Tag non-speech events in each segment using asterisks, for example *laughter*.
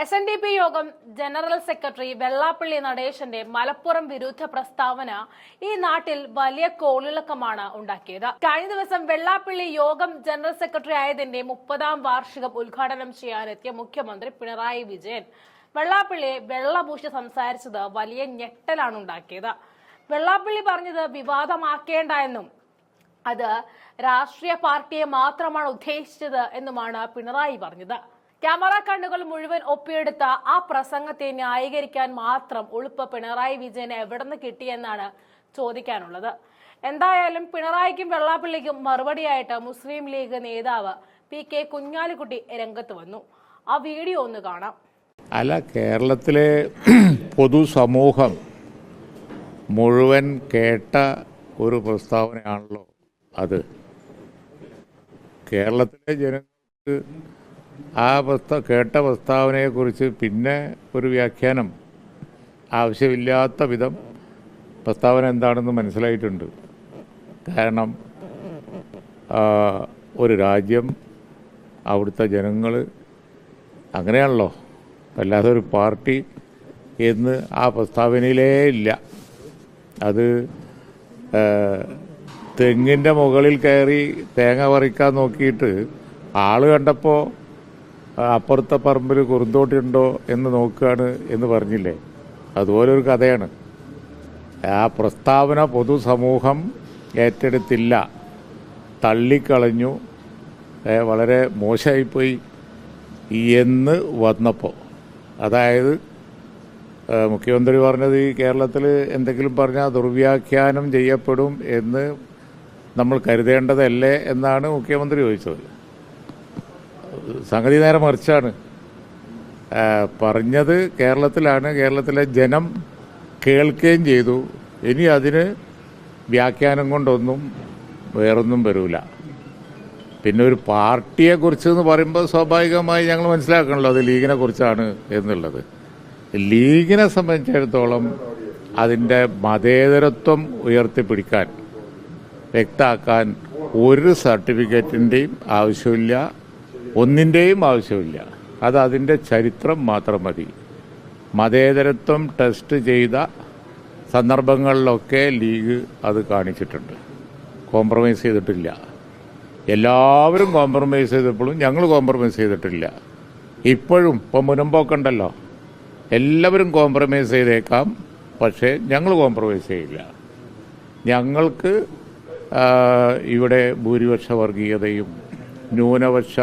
S N D P യോഗം general secretary Vellappally നടേശന്റെ മലപ്പുറം വിരുദ്ധ പ്രസ്താവന ഈ നാട്ടിൽ വലിയ കോളിളക്കമാണ് ഉണ്ടാക്കിയത്. കഴിഞ്ഞ ദിവസം വെള്ളാപ്പള്ളി യോഗം ജനറൽ സെക്രട്ടറി ആയതിന്റെ മുപ്പതാം വാർഷികം ഉദ്ഘാടനം ചെയ്യാനെത്തിയ മുഖ്യമന്ത്രി പിണറായി വിജയൻ. വെള്ളാപ്പള്ളിയെ വെള്ളപൂശി സംസാരിച്ചത് വലിയ ഞെട്ടലാണ് ഉണ്ടാക്കിയത്. വെള്ളാപ്പള്ളി പറഞ്ഞത് വിവാദമാക്കേണ്ട എന്നും അത് രാഷ്ട്രീയ പാർട്ടിയെ മാത്രമാണ് ഉദ്ദേശിച്ചത് എന്നുമാണ് പിണറായി പറഞ്ഞത്. ക്യാമറ കണ്ണുകൾ മുഴുവൻ ഒപ്പിയെടുത്ത ആ പ്രസംഗത്തെ ന്യായീകരിക്കാൻ മാത്രം ഉളുപ്പ് പിണറായി വിജയന് എവിടുന്ന് കിട്ടിയെന്നാണ് ചോദിക്കാനുള്ളത്. എന്തായാലും പിണറായിക്കും വെള്ളാപ്പള്ളിക്കും മറുപടിയായിട്ട് മുസ്ലിം ലീഗ് നേതാവ് പി കെ കുഞ്ഞാലിക്കുട്ടി രംഗത്ത് വന്നു. ആ വീഡിയോ ഒന്ന് കാണാം. അല്ല കേരളത്തിലെ *clears throat* പൊതുസമൂഹം മുഴുവൻ കേട്ട ഒരു പ്രസ്താവനയാണല്ലോ അത്. കേരളത്തിലെ ജനങ്ങൾക്ക് ആ പ്രസ്ത കേട്ട പ്രസ്താവനയെക്കുറിച്ച് പിന്നെ ഒരു വ്യാഖ്യാനം ആവശ്യമില്ലാത്ത വിധം പ്രസ്താവന എന്താണെന്ന് മനസ്സിലായിട്ടുണ്ട്. കാരണം ഒരു രാജ്യം അവിടുത്തെ ജനങ്ങൾ അങ്ങനെയാണല്ലോ. അല്ലാതെ ഒരു പാർട്ടി എന്ന് ആ പ്രസ്താവനയിലേ ഇല്ല. അത് തെങ്ങിന്റെ മുകളിൽ കയറി തേങ്ങ പറിക്കാൻ നോക്കിയിട്ട് ആൾ കണ്ടപ്പോൾ അപ്പുറത്തെ പറമ്പിൽ കുറുന്തോട്ടിയുണ്ടോ എന്ന് നോക്കുകയാണ് എന്ന് പറഞ്ഞില്ലേ? അതുപോലെ ഒരു കഥയാണ്. ആ പ്രസ്താവന പൊതുസമൂഹം ഏറ്റെടുത്തില്ല. തള്ളിക്കളഞ്ഞു. വളരെ മോശമായിപ്പോയി. എന്ന് വന്നപ്പോൾ അതായത് മുഖ്യമന്ത്രി പറഞ്ഞത് ഈ കേരളത്തിൽ എന്തെങ്കിലും പറഞ്ഞാൽ ദുർവ്യാഖ്യാനം ചെയ്യപ്പെടും എന്ന് നമ്മൾ കരുതേണ്ടതല്ലേ എന്നാണ് മുഖ്യമന്ത്രി ചോദിച്ചത്. സംഗതി നേരെ മറിച്ചാണ്. പറഞ്ഞത് കേരളത്തിലാണ്. കേരളത്തിലെ ജനം കേൾക്കുകയും ചെയ്തു. ഇനി അതിന് വ്യാഖ്യാനം കൊണ്ടൊന്നും വേറൊന്നും വരൂല. പിന്നെ ഒരു പാർട്ടിയെ കുറിച്ച് എന്ന് പറയുമ്പോൾ സ്വാഭാവികമായി ഞങ്ങൾ മനസ്സിലാക്കണല്ലോ അത് ലീഗിനെ കുറിച്ചാണ് എന്നുള്ളത്. ലീഗിനെ സംബന്ധിച്ചിടത്തോളം അതിന്റെ മതേതരത്വം ഉയർത്തിപ്പിടിക്കാൻ വ്യക്താക്കാൻ ഒരു സർട്ടിഫിക്കറ്റിന്റെയും ആവശ്യമില്ല. ഒന്നിന്റെയും ആവശ്യമില്ല. അത് അതിന്റെ ചരിത്രം മാത്രം മതി. മതേതരത്വം ടെസ്റ്റ് ചെയ്ത സന്ദർഭങ്ങളിലൊക്കെ ലീഗ് അത് കാണിച്ചിട്ടുണ്ട്. കോംപ്രമൈസ് ചെയ്തിട്ടില്ല. എല്ലാവരും കോംപ്രമൈസ് ചെയ്തപ്പോഴും ഞങ്ങൾ കോംപ്രമൈസ് ചെയ്തിട്ടില്ല. ഇപ്പോഴും ഇപ്പം മുനമ്പോക്കുണ്ടല്ലോ. എല്ലാവരും കോംപ്രമൈസ് ചെയ്തേക്കാം പക്ഷേ ഞങ്ങൾ കോംപ്രമൈസ് ചെയ്യില്ല. ഞങ്ങൾക്ക് ഇവിടെ ഭൂരിപക്ഷ വർഗീയതയും ന്യൂനപക്ഷ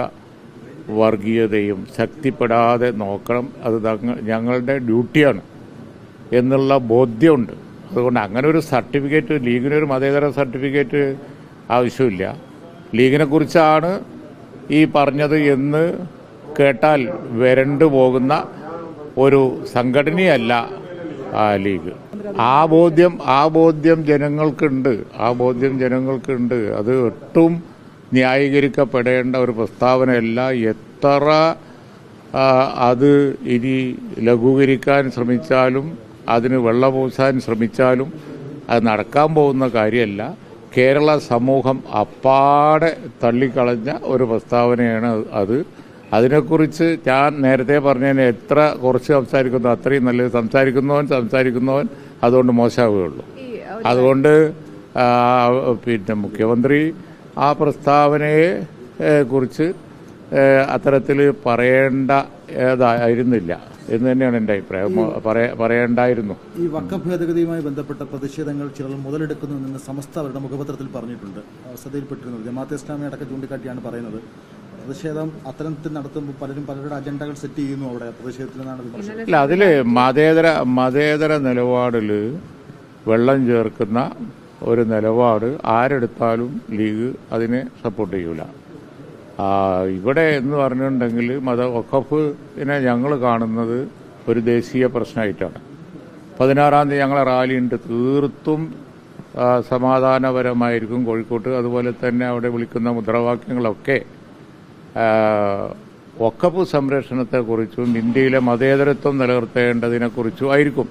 വർഗീയതയും ശക്തിപ്പെടാതെ നോക്കണം. അത് ഞങ്ങളുടെ ഡ്യൂട്ടിയാണ് എന്നുള്ള ബോധ്യമുണ്ട്. അതുകൊണ്ട് അങ്ങനെ ഒരു സർട്ടിഫിക്കറ്റ് ലീഗിനൊരു മതേതര സർട്ടിഫിക്കറ്റ് ആവശ്യമില്ല. ലീഗിനെ കുറിച്ചാണ് ഈ പറഞ്ഞത് എന്ന് കേട്ടാൽ വരണ്ടു പോകുന്ന ഒരു സംഘടനയല്ല ആ ലീഗ്. ആ ബോധ്യം ആ ബോധ്യം ജനങ്ങൾക്കുണ്ട്. ആ ബോധ്യം ജനങ്ങൾക്കുണ്ട്. അത് ഒട്ടും ന്യായീകരിക്കപ്പെടേണ്ട ഒരു പ്രസ്താവനയല്ല. എത്ര അത് ഇനി ലഘൂകരിക്കാൻ ശ്രമിച്ചാലും അതിന് വെള്ളപൂശാൻ ശ്രമിച്ചാലും അത് നടക്കാൻ പോകുന്ന കാര്യമല്ല. കേരള സമൂഹം അപ്പാടെ തള്ളിക്കളഞ്ഞ ഒരു പ്രസ്താവനയാണ് അത്. അതിനെക്കുറിച്ച് ഞാൻ നേരത്തെ പറഞ്ഞതിന് എത്ര കുറച്ച് സംസാരിക്കുന്നു അത്രയും നല്ലത് സംസാരിക്കുന്നവൻ സംസാരിക്കുന്നവൻ അതുകൊണ്ട് മോശമാവുകയുള്ളൂ. അതുകൊണ്ട് പിന്നെ മുഖ്യമന്ത്രി ആ പ്രസ്താവനയെ കുറിച്ച് അത്തരത്തിൽ പറയേണ്ട ഏതായിരുന്നില്ല എന്ന് തന്നെയാണ് എന്റെ അഭിപ്രായം. പറയേണ്ടായിരുന്നു. ഈ വക്ക ഭേദഗതിയുമായി ബന്ധപ്പെട്ട പ്രതിഷേധങ്ങൾ ചിലർ മുതലെടുക്കുന്നു എന്ന് സമസ്ത അവരുടെ മുഖപത്രത്തിൽ പറഞ്ഞിട്ടുണ്ട്. ശ്രദ്ധയിൽപ്പെട്ടിരുന്നത് ജമാഅത്തെ ഇസ്ലാമി അടക്കം ചൂണ്ടിക്കാട്ടിയാണ് പറയുന്നത്. പ്രതിഷേധം അത്തരത്തിൽ നടത്തുമ്പോൾ പലരും പലരുടെ അജണ്ടകൾ സെറ്റ് ചെയ്യുന്നു അവിടെ. വിമർശനം. ഇല്ല അതിൽ മതേതര മതേതര നിലപാടിൽ വെള്ളം ചേർക്കുന്ന ഒരു നിലപാട് ആരെടുത്താലും ലീഗ് അതിനെ സപ്പോർട്ട് ചെയ്യൂല. ഇവിടെ എന്ന് പറഞ്ഞിട്ടുണ്ടെങ്കിൽ മത വഖഫിനെ ഞങ്ങൾ കാണുന്നത് ഒരു ദേശീയ പ്രശ്നമായിട്ടാണ്. പതിനാറാം തീയതി ഞങ്ങളെ റാലി ഉണ്ട്. തീർത്തും സമാധാനപരമായിരിക്കും കോഴിക്കോട്ട്. അതുപോലെ തന്നെ അവിടെ വിളിക്കുന്ന മുദ്രാവാക്യങ്ങളൊക്കെ വഖഫ് സംരക്ഷണത്തെക്കുറിച്ചും ഇന്ത്യയിലെ മതേതരത്വം നിലനിർത്തേണ്ടതിനെക്കുറിച്ചും ആയിരിക്കും.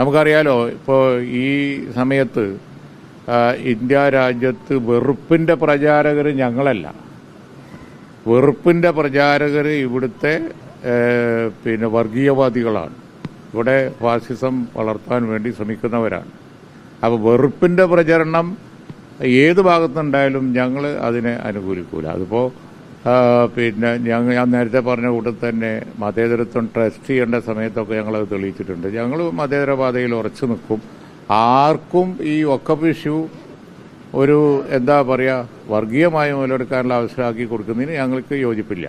നമുക്കറിയാലോ ഇപ്പോൾ ഈ സമയത്ത് ഇന്ത്യ രാജ്യത്ത് വെറുപ്പിന്റെ പ്രചാരകർ ഞങ്ങളല്ല. വെറുപ്പിന്റെ പ്രചാരകർ ഇവിടുത്തെ പിന്നെ വർഗീയവാദികളാണ്. ഇവിടെ ഫാസിസം വളർത്താൻ വേണ്ടി ശ്രമിക്കുന്നവരാണ്. അപ്പോൾ വെറുപ്പിന്റെ പ്രചരണം ഏത് ഭാഗത്തുണ്ടായാലും ഞങ്ങൾ അതിനെ അനുകൂലിക്കൂല. അതിപ്പോൾ പിന്നെ ഞങ്ങൾ ഞാൻ നേരത്തെ പറഞ്ഞ കൂട്ടത്തിൽ തന്നെ മതേതരത്വം ട്രസ്റ്റ് ചെയ്യേണ്ട സമയത്തൊക്കെ ഞങ്ങളത് തെളിയിച്ചിട്ടുണ്ട്. ഞങ്ങൾ മതേതരപാതയിൽ ഉറച്ചു നിൽക്കും. ആർക്കും ഈ ഒക്കപ്പ് ഇഷ്യൂ ഒരു എന്താ പറയുക വർഗീയമായ മുതലെടുക്കാനുള്ള അവസരമാക്കി കൊടുക്കുന്നതിന് ഞങ്ങൾക്ക് യോജിപ്പില്ല.